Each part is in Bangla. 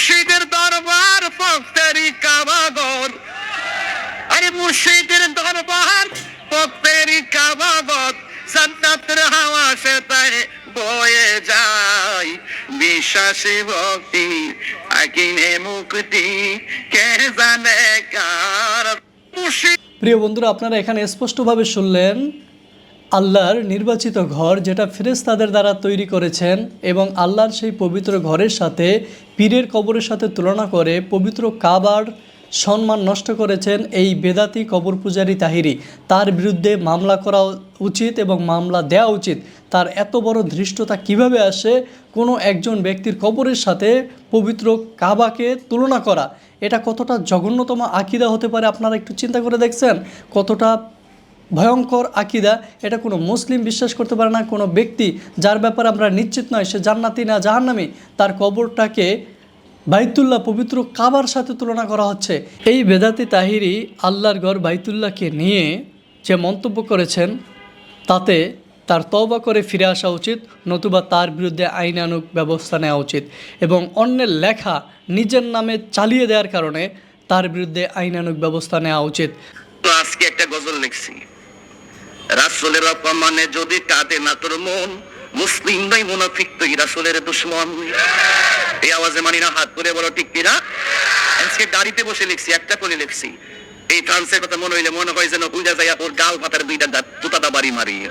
মুর্শিদের দরবার ফক্তেরি কাবাগর। আরে মুর্শিদের দরবার ফক্তেরি কাবাগর সন্ন্যতের হাওয়া সে তাই বয়ে যায়। বিশ্বাসী ভক্তি, আকিনে মুক্তি, কে জানে কার? প্রিয় বন্ধুরা, আপনারা এখানে স্পষ্টভাবে শুনলেন আল্লাহর নির্বাচিত ঘর যেটা ফেরেশতাদের দ্বারা তৈরি করেছেন এবং আল্লাহর সেই পবিত্র ঘরের সাথে পীরের কবরের সাথে তুলনা করে পবিত্র কাবার সম্মান নষ্ট করেছেন এই বেদাতি কবর পূজারী তাহিরি। তার বিরুদ্ধে মামলা করা উচিত এবং মামলা দেওয়া উচিত। তার এত বড় ধৃষ্টতা কীভাবে আসে? কোনো একজন ব্যক্তির কবরের সাথে পবিত্র কাবাকে তুলনা করা। এটা কতটা জঘন্যতম আকিদা হতে পারে আপনারা একটু চিন্তা করে দেখছেন? কতটা ভয়ঙ্কর আকিদা, এটা কোনো মুসলিম বিশ্বাস করতে পারে না। কোনো ব্যক্তি যার ব্যাপারে আমরা নিশ্চিত নয়, সে জান্নাতি না জাহান্নামি, তার কবরটাকে বাইতুল্লাহ পবিত্র কাবার সাথে তুলনা করা হচ্ছে। এই বেদাতি তাহিরি আল্লাহর ঘর বাইতুল্লাহকে নিয়ে যে মন্তব্য করেছেন, তাতে তার তওবা করে ফিরে আসা উচিত, নতুবা তার বিরুদ্ধে আইনানুগ ব্যবস্থা নেওয়া উচিত এবং অন্যের লেখা নিজের নামে চালিয়ে দেওয়ার কারণে তার বিরুদ্ধে আইনানুগ ব্যবস্থা নেওয়া উচিত। আজকে একটা গজল লিখছি। রাসূলের অপমানে যদি কাঁদে না তোর মন মুসলিম নাই মুনাফিক তুই রাসূলের দুশ্মন। এই আওয়াজে মানি না হাত তুলে বলো ঠিক কিনা? আজকে গাড়িতে বসে লিখছি একটা করে লিখছি। এই ট্রান্সের কথা মনে হইলে মনে হয় যেন বুঝা যায় ওর গাল পাতার দুইটা দাঁত জুতাটা বাড়ি মারি।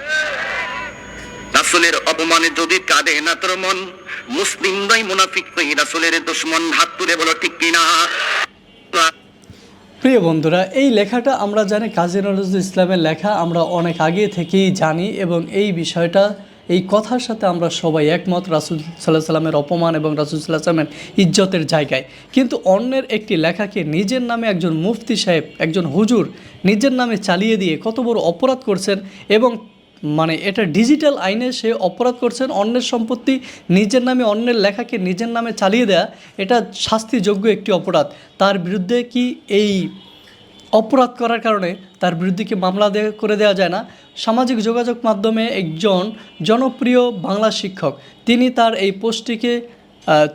রাসূলের অপমানে যদি কাঁদে না তোর মন মুসলিম নাই মুনাফিক তুই রাসূলের দুশ্মন। হাত তুলে বলো ঠিক কিনা? প্রিয় বন্ধুরা, এই লেখাটা আমরা জানি কাজী নজরুল ইসলামের লেখা। আমরা অনেক আগে থেকেই জানি এবং এই বিষয়টা, এই কথার সাথে আমরা সবাই একমত, রাসুল সাল্লাহ সাল্লামের অপমান এবং রাসুল সাল্লাহ সাল্লামের ইজ্জতের জায়গায়। কিন্তু অন্যের একটি লেখাকে নিজের নামে একজন মুফতি সাহেব, একজন হুজুর নিজের নামে চালিয়ে দিয়ে কত বড় অপরাধ করছেন এবং মানে এটা ডিজিটাল আইনে সে অপরাধ করছেন, অন্যের সম্পত্তি নিজের নামে, অন্যের লেখাকে নিজের নামে চালিয়ে দেয়া, এটা শাস্তিযোগ্য একটি অপরাধ। তার বিরুদ্ধে কি এই অপরাধ করার কারণে তার বিরুদ্ধে কি মামলা করে দেওয়া যায় না? সামাজিক যোগাযোগ মাধ্যমে একজন জনপ্রিয় বাংলা শিক্ষক, তিনি তার এই পোস্টটিকে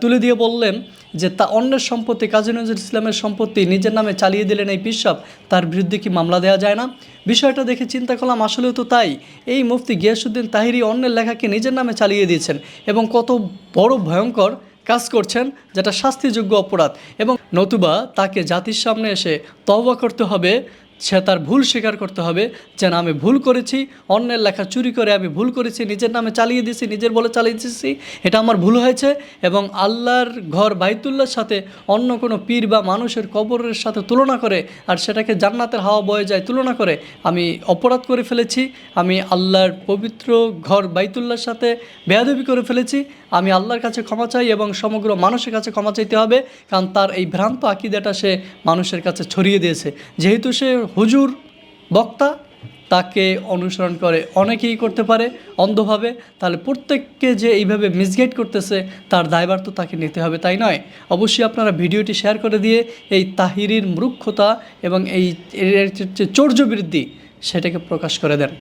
তুলে দিয়ে বললেন যে তা অন্যের সম্পত্তি, কাজী নজরুল ইসলামের সম্পত্তি নিজের নামে চালিয়ে দিলেন এই পিসাব তার বিরুদ্ধে কি মামলা দেওয়া যায় না? বিষয়টা দেখে চিন্তা করলাম, আসলেও তো তাই। এই মুফতি গিয়াসুদ্দিন তাহিরি অন্যের লেখাকে নিজের নামে চালিয়ে দিয়েছেন এবং কত বড় ভয়ঙ্কর কাজ করছেন, যেটা শাস্তিযোগ্য অপরাধ। এবং নতুবা তাকে জাতির সামনে এসে তওবা করতে হবে সে তার ভুল স্বীকার করতে হবে যে না, আমি ভুল করেছি, অন্যের লেখা চুরি করে আমি ভুল করেছি, নিজের নামে চালিয়ে দিয়েছি, নিজের বলে চালিয়ে দিয়েছি, এটা আমার ভুল হয়েছে এবং আল্লাহর ঘর বাইতুল্লার সাথে অন্য কোনো পীর বা মানুষের কবরের সাথে তুলনা করে আর সেটাকে জান্নাতের হাওয়া বয়ে যায় তুলনা করে আমি অপরাধ করে ফেলেছি, আমি আল্লাহর পবিত্র ঘর বাইতুল্লার সাথে বেয়াদবি করে ফেলেছি, আমি আল্লাহর কাছে ক্ষমা চাই এবং সমগ্র মানুষের কাছে ক্ষমা চাইতে হবে, কারণ তার এই ভ্রান্ত আকিদাটা সে মানুষের কাছে ছড়িয়ে দিয়েছে। যেহেতু সে হুজুর, বক্তা, তাকে অনুসরণ করে অনেকেই করতে পারে অন্ধভাবে। তাহলে প্রত্যেককে যে এইভাবে মিসগাইড করতেছে, তার দায়ভার তো তাকে নিতে হবে, তাই নয়? অবশ্যই আপনারা ভিডিওটি শেয়ার করে দিয়ে এই তাহিরির মূর্খতা এবং এই চৌর্য বৃদ্ধি সেটাকে প্রকাশ করে দেন।